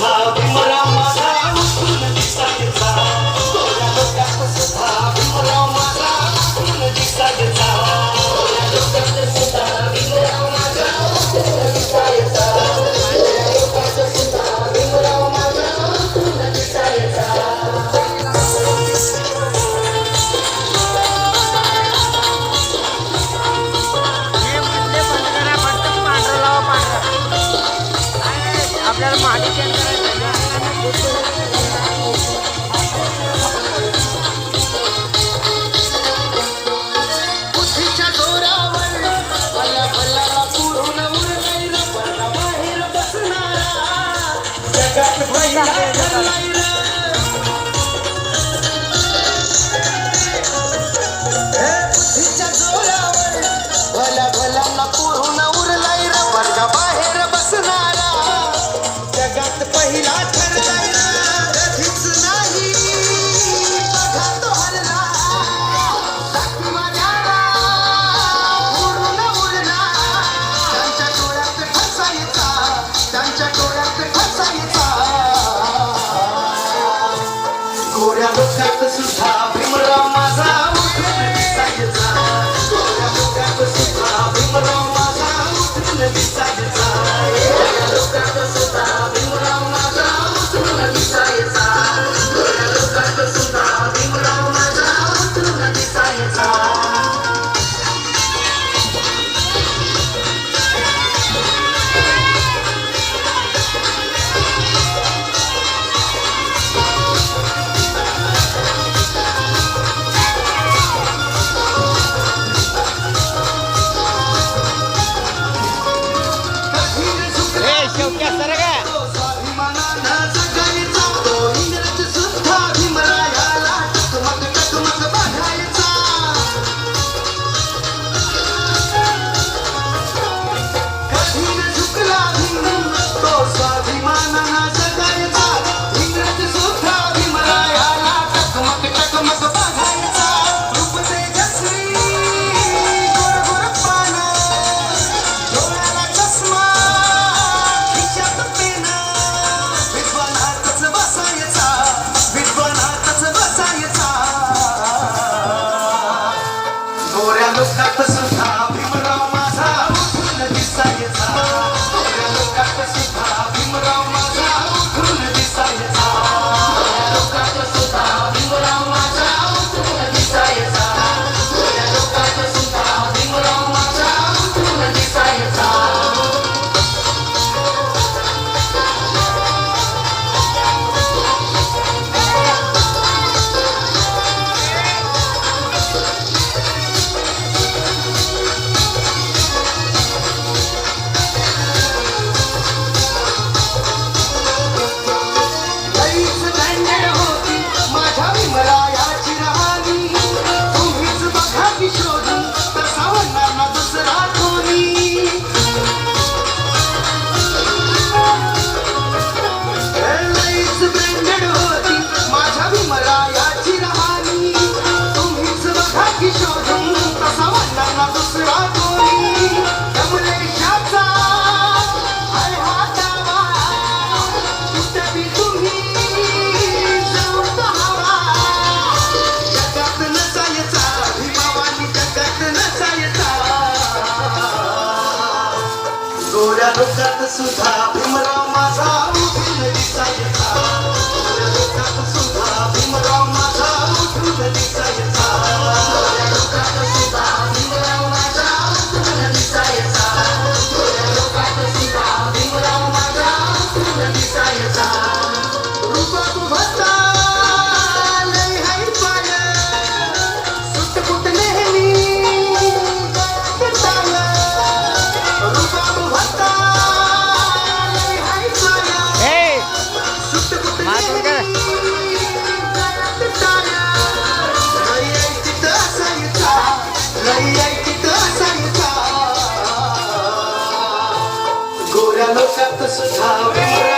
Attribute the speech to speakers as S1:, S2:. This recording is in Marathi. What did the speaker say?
S1: love. जोरावर. भला भला नक डोळ्या डोक्यात सुद्धा भीमराव माझा उठून दिसायचा डोळ्या डोक्यात सुद्धा भीमराव माझा उठून दिसायचा डोळ्या डोक्यात सुद्धा डोक्यात सुद्धा भीमराव माझा उभी नदी Hello, Santa Santa.